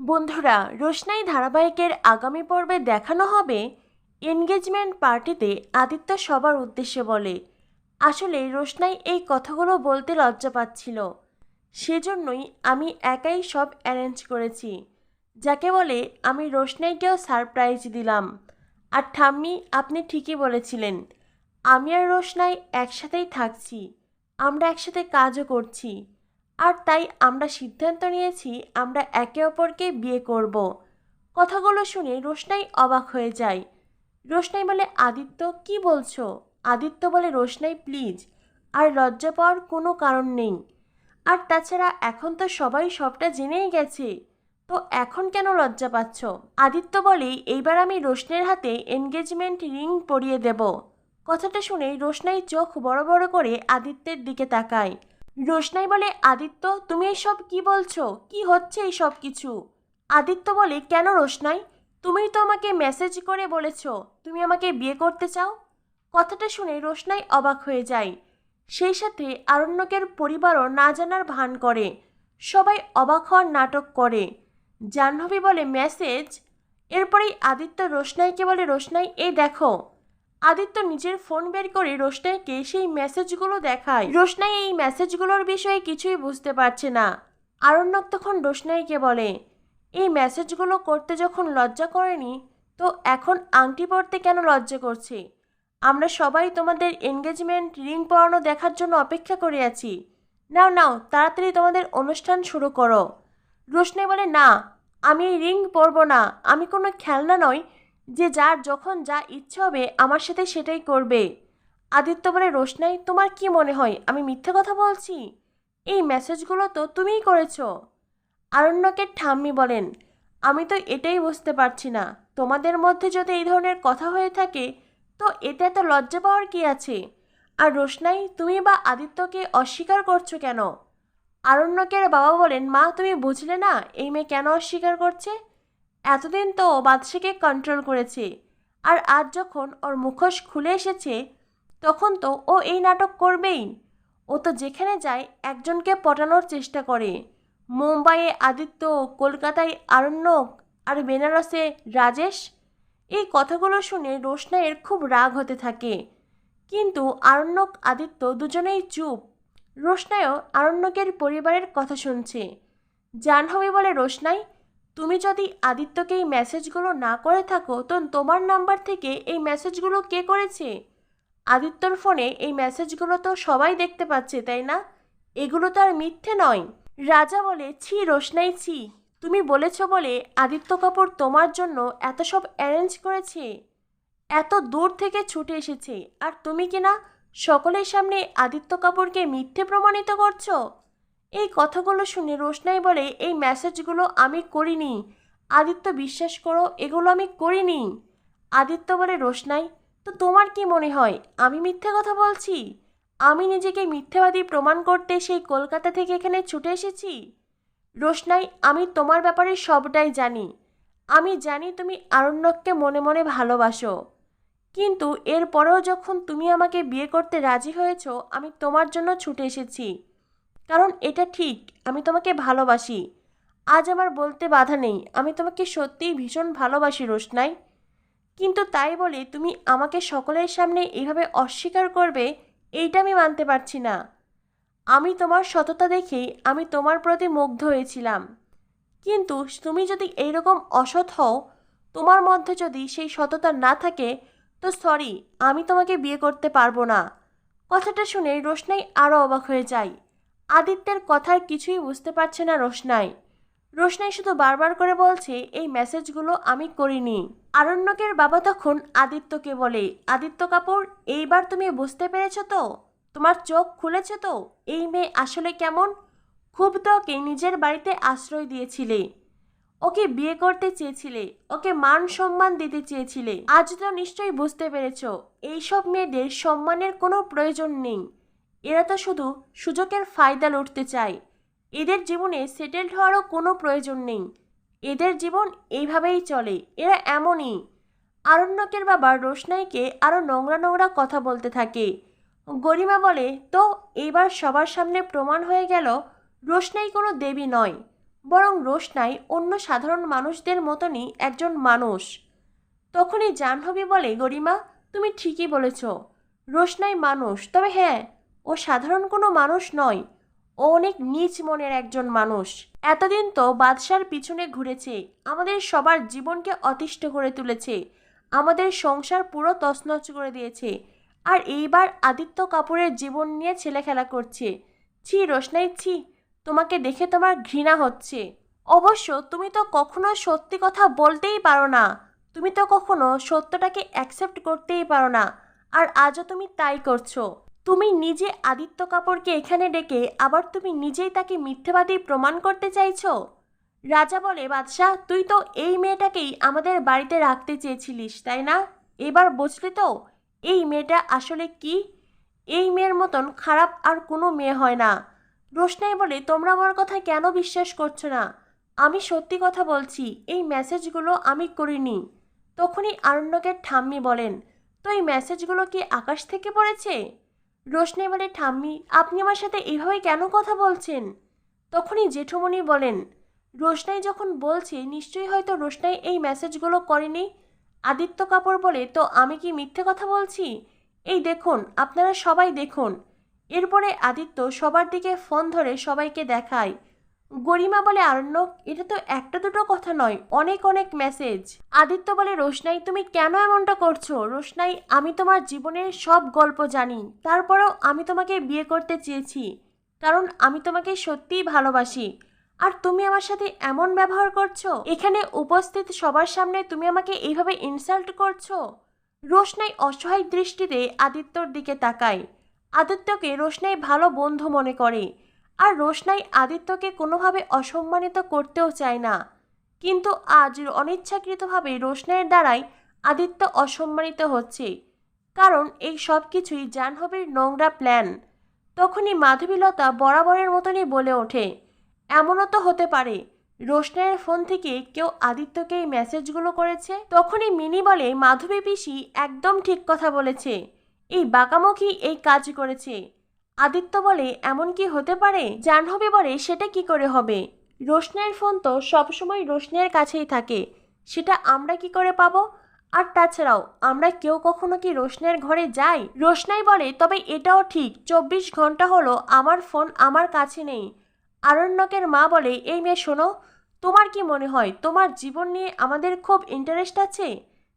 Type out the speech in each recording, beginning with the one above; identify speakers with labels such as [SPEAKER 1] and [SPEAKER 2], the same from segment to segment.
[SPEAKER 1] বন্ধুরা, রোশনাই ধারাবাহিকের আগামী পর্বে দেখানো হবে এনগেজমেন্ট পার্টিতে আদিত্য সবার উদ্দেশ্যে বলে। আসলে রোশনাই এই কথাগুলো বলতে লজ্জা পাচ্ছিল। সেজন্যই আমি একাই সব অ্যারেঞ্জ করেছি। যাকে বলে, আমি রোশনাইকেও সারপ্রাইজ দিলাম। আর ঠাম্মি, আপনি ঠিকই বলেছিলেন। আমি আর রোশনাই একসাথেই থাকছি। আমরা একসাথে কাজও করছি। আর তাই আমরা সিদ্ধান্ত নিয়েছি আমরা একে অপরকে বিয়ে করব। কথাগুলো শুনে রোশনাই অবাক হয়ে যায়। রোশনাই বলে, আদিত্য, কি বলছো? আদিত্য বলে, রোশনাই প্লিজ আর লজ্জা পাওয়ার কোনো কারণ নেই। আর তাছাড়া এখন তো সবাই সবটা জেনেই গেছে। তো এখন কেন লজ্জা পাচ্ছ? আদিত্য বলে, এইবার আমি রোশনের হাতে এনগেজমেন্ট রিং পরিয়ে দেব। কথাটা শুনে রোশনাই চোখ বড় বড় করে আদিত্যের দিকে তাকায়। রোশনাই বলে, আদিত্য, তুমি এসব কি বলছো? কি হচ্ছে এই সব কিছু? আদিত্য বলে, কেন রোশনাই? তুমি তো আমাকে মেসেজ করে বলেছ। তুমি আমাকে বিয়ে করতে চাও? কথাটা শুনে রোশনাই অবাক হয়ে যায়। সেই সাথে আরণ্যকের পরিবারও না জানার ভান করে। সবাই অবাক হওয়ার নাটক করে। জাহ্নবী বলে মেসেজ এরপরেই আদিত্য রোশনাইকে বলে, রোশনাই, এই দেখো। আদিত্য নিজের ফোন বের করে রোশনাইকে সেই মেসেজগুলো দেখায়। রোশনাই এই মেসেজগুলোর বিষয়ে কিছুই বুঝতে পারছে না। আরণ্যক তখন রোশনাইকে বলে, এই মেসেজগুলো করতে যখন লজ্জা করেনি, তো এখন আংটি পরতে কেন লজ্জা করছে? আমরা সবাই তোমাদের এনগেজমেন্ট রিং পরানো দেখার জন্য অপেক্ষা করে আছি। নাও নাও, তাড়াতাড়ি তোমাদের অনুষ্ঠান শুরু করো। রোশনাই বলে, না, আমি এই রিং পরবো না। আমি কোনো খেলনা নয় যে যার যখন যা ইচ্ছে হবে আমার সাথে সেটাই করবে। আদিত্য বলে, রোশনাই, তোমার কি মনে হয়? আমি মিথ্যে কথা বলছি? এই মেসেজগুলো তো তুমিই করেছ। আরণ্যকের ঠাম্মি বলেন, আমি তো এটাই বুঝতে পারছি না। তোমাদের মধ্যে যদি এই ধরনের কথা হয়ে থাকে, তো এতে এত লজ্জা পাওয়ার কি আছে? আর রোশনাই, তুমি বা আদিত্যকে অস্বীকার করছ কেন? আরণ্যকের বাবা বলেন, মা, তুমি বুঝলে না? এই মেয়ে কেন অস্বীকার করছে? এতদিন তো বাদশাকে কন্ট্রোল করেছে। আর আজ যখন ওর মুখোশ খুলে এসেছে, তখন তো ও এই নাটক করবেই। ও তো যেখানে যায় একজনকে পটানোর চেষ্টা করে। মুম্বাইয়ে আদিত্য, কলকাতায় আরণ্যক আর বেনারসে রাজেশ, এই কথাগুলো শুনে রোশনাইয়ের খুব রাগ হতে থাকে। কিন্তু আরণ্যক, আদিত্য দুজনেই চুপ। রোশনাইও আরণ্যকের পরিবারের কথা শুনছে। জাহ্নবী বলে, রোশনাই তুমি যদি আদিত্যকে এই মেসেজগুলো না করে থাকো, তো তোমার নাম্বার থেকে এই মেসেজগুলো কে করেছে? আদিত্যর ফোনে এই মেসেজগুলো তো সবাই দেখতে পাচ্ছে, তাই না? এগুলো তো আর মিথ্যে নয়। রাজা বলে, ছি রোশনাই, ছি। তুমি বলেছ বলে আদিত্য কাপুর তোমার জন্য এত সব অ্যারেঞ্জ করেছে। এত দূর থেকে ছুটে এসেছে। আর তুমি কিনা সকলের সামনে আদিত্য কাপুরকে মিথ্যে প্রমাণিত করছ? এই কথাগুলো শুনে রোশনাই বলে, এই মেসেজগুলো আমি করিনি। আদিত্য বিশ্বাস করো, এগুলো আমি করিনি। আদিত্য বলে, রোশনাই, তো তোমার কি মনে হয়? আমি মিথ্যে কথা বলছি? আমি নিজেকে মিথ্যাবাদী প্রমাণ করতে সেই কলকাতা থেকে এখানে ছুটে এসেছি? রোশনাই, আমি তোমার ব্যাপারে সবটাই জানি। আমি জানি তুমি আরণ্যককে মনে মনে ভালোবাসো। কিন্তু এরপরেও যখন তুমি আমাকে বিয়ে করতে রাজি হয়েছ, আমি তোমার জন্য ছুটে এসেছি। কারণ এটা ঠিক, আমি তোমাকে ভালোবাসি। আজ আমার বলতে বাধা নেই, আমি তোমাকে সত্যিই ভীষণ ভালোবাসি রোশনাই। কিন্তু তাই বলে তুমি আমাকে সকলের সামনে এইভাবে অস্বীকার করবে, এইটা আমি মানতে পারছি না। আমি তোমার সততা দেখেই আমি তোমার প্রতি মুগ্ধ হয়েছিলাম। কিন্তু তুমি যদি এইরকম অসৎ হও, তোমার মধ্যে যদি সেই সততা না থাকে, তো সরি আমি তোমাকে বিয়ে করতে পারব না। কথাটা শুনে রোশনাই আরও অবাক হয়ে যায়। আদিত্যের কথার কিছুই বুঝতে পারছে না রোশনাই। রোশনাই শুধু বারবার করে বলছে, এই মেসেজগুলো আমি করিনি। আরণ্যকের বাবা তখন আদিত্যকে বলে, আদিত্য কাপুর, এইবার তুমি বুঝতে পেরেছ তো? তোমার চোখ খুলেছে তো? এই মেয়ে আসলে কেমন? খুব তো ওকে নিজের বাড়িতে আশ্রয় দিয়েছিলে। ওকে বিয়ে করতে চেয়েছিলে, ওকে মান সম্মান দিতে চেয়েছিলে। আজ তো নিশ্চয়ই বুঝতে পেরেছ, এইসব মেয়েদের সম্মানের কোনো প্রয়োজন নেই। এরা তো শুধু সুযোগের ফায়দা লুটতে চায়। এদের জীবনে সেটেলড হওয়ারও কোনো প্রয়োজন নেই। এদের জীবন এইভাবেই চলে, এরা এমনই। আরণ্যকের বাবা রোশনাইকে আরও নোংরা নোংরা কথা বলতে থাকে। গরিমা বলে, তো এইবার সবার সামনে প্রমাণ হয়ে গেল, রোশনাই কোনো দেবী নয়। বরং রোশনাই অন্য সাধারণ মানুষদের মতনই একজন মানুষ। তখনই জাহ্নবী বলে, গরিমা, তুমি ঠিকই বলেছ। রোশনাই মানুষ, তবে হ্যাঁ ও সাধারণ কোনো মানুষ নয়। ও অনেক নিচ মনের একজন মানুষ। এতদিন তো বাদশার পিছনে ঘুরেছে। আমাদের সবার জীবনকে অতিষ্ঠ করে তুলেছে। আমাদের সংসার পুরো তছনছ করে দিয়েছে। আর এইবার আদিত্য কাপুরের জীবন নিয়ে ছেলে খেলা করছে। ছি রোশনাই, ছি, তোমাকে দেখে তোমার ঘৃণা হচ্ছে। অবশ্য তুমি তো কখনো সত্যি কথা বলতেই পারো না। তুমি তো কখনো সত্যটাকে অ্যাকসেপ্ট করতেই পারো না। আর আজও তুমি তাই করছ। তুমি নিজে আদিত্য কাপুরকে এখানে ডেকে আবার তুমি নিজেই তাকে মিথ্যেবাদী প্রমাণ করতে চাইছো? রাজা বলে, বাদশাহ, তুই তো এই মেয়েটাকেই আমাদের বাড়িতে রাখতে চেয়েছিলিস, তাই না? এবার বুঝলি তো, এই মেয়েটা আসলে কি? এই মেয়ের মতন খারাপ আর কোনো মেয়ে হয় না। রোশনাই বলে, তোমরা আমার কথা কেন বিশ্বাস করছ না? আমি সত্যি কথা বলছি, এই মেসেজগুলো আমি করিনি। তখনই আরণ্যকের ঠাম্মি বলেন, তো এই মেসেজগুলো কি আকাশ থেকে পড়েছে? রোশনাই বলে, ঠাম্মি, আপনি আমার সাথে এভাবে কেন কথা বলছেন? তখনই জেঠুমণি বলেন, রোশনাই যখন বলছে, নিশ্চয়ই হয়তো রোশনাই এই মেসেজগুলো করেনি। আদিত্য কাপুর বলে, তো আমি কি মিথ্যে কথা বলছি? এই দেখুন, আপনারা সবাই দেখুন। এরপরে আদিত্য সবার দিকে ফোন ধরে সবাইকে দেখায়। গরিমা বলে, আরণ্যক, এটা তো একটা দুটো কথা নয়, অনেক অনেক মেসেজ আদিত্য বলে, রোশনাই, তুমি কেন এমনটা করছ? রোশনাই, আমি তোমার জীবনের সব গল্প জানি, তারপরেও আমি তোমাকে বিয়ে করতে চেয়েছি, কারণ আমি তোমাকে সত্যিই ভালোবাসি। আর তুমি আমার সাথে এমন ব্যবহার করছ? এখানে উপস্থিত সবার সামনে তুমি আমাকে এইভাবে ইনসাল্ট করছ? রোশনাই অসহায় দৃষ্টিতে আদিত্যর দিকে তাকায়। আদিত্যকে রোশনাই ভালো বন্ধু মনে করে। আর রোশনাই আদিত্যকে কোনোভাবে অসম্মানিত করতেও চায় না। কিন্তু আজ অনিচ্ছাকৃতভাবে রোশনাইয়ের দ্বারাই আদিত্য অসম্মানিত হচ্ছে। কারণ এই সব কিছুই জাহ্নবীর নোংরা প্ল্যান। তখনই মাধবীলতা বরাবরের মতনই বলে ওঠে, এমনও তো হতে পারে। রোশনাইয়ের ফোন থেকে কেউ আদিত্যকে এই মেসেজগুলো করেছে? তখনই মিনি বলে, মাধবী পিসি একদম ঠিক কথা বলেছে। এই বাঁকামুখী এই কাজ করেছে। আদিত্য বলে, এমন কি হতে পারে? জাহ্নবী বলে, সেটা কি করে হবে? রোশনের ফোন তো সবসময় রোশনের কাছেই থাকে। সেটা আমরা কি করে পাবো? আর তাছাড়াও, আমরা কেউ কখনো কি রোশনের ঘরে যাই? রোশনাই বলে, তবে এটাও ঠিক, চব্বিশ ঘণ্টা হলো আমার ফোন আমার কাছে নেই। আরণ্যকের মা বলে, এই মেয়ে, শোনো, তোমার কি মনে হয়, তোমার জীবন নিয়ে আমাদের খুব ইন্টারেস্ট আছে?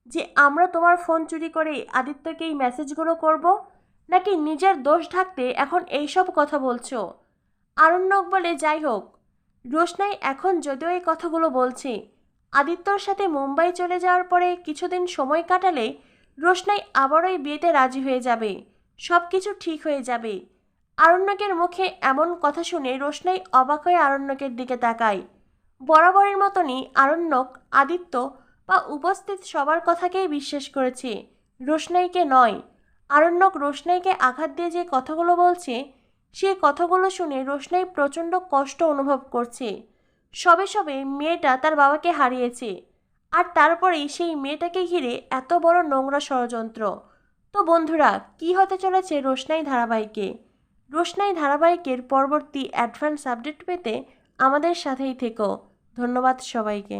[SPEAKER 1] যে আমরা তোমার ফোন চুরি করে আদিত্যকে এই মেসেজগুলো করব? নাকি নিজের দোষ ঢাকতে এখন এইসব কথা বলছো? আরণ্যক বলে যাই হোক, রোশনাই এখন যদিও এই কথাগুলো বলছে, আদিত্যর সাথে মুম্বাই চলে যাওয়ার পরে কিছুদিন সময় কাটালে রোশনাই আবারও এই বিয়েতে রাজি হয়ে যাবে সব কিছু ঠিক হয়ে যাবে। আরণ্যকের মুখে এমন কথা শুনে রোশনাই অবাক হয়ে আরণ্যকের দিকে তাকায়। বরাবরের মতনই আরণ্যক, আদিত্য বা উপস্থিত সবার কথাকেই বিশ্বাস করেছে, রোশনাইকে নয় আরণ্যক রোশনাইকে আঘাত দিয়ে যে কথাগুলো বলছে সেই কথাগুলো শুনে রোশনাই প্রচণ্ড কষ্ট অনুভব করছে। সবে সবে মেয়েটা তার বাবাকে হারিয়েছে আর তারপরেই সেই মেয়েটাকে ঘিরে এত বড় নোংরা ষড়যন্ত্র। তো বন্ধুরা, কি হতে চলেছে রোশনাই ধারাবাহিকে? রোশনাই ধারাবাহিকের পরবর্তী অ্যাডভান্স আপডেট পেতে আমাদের সাথেই থেকো। ধন্যবাদ সবাইকে।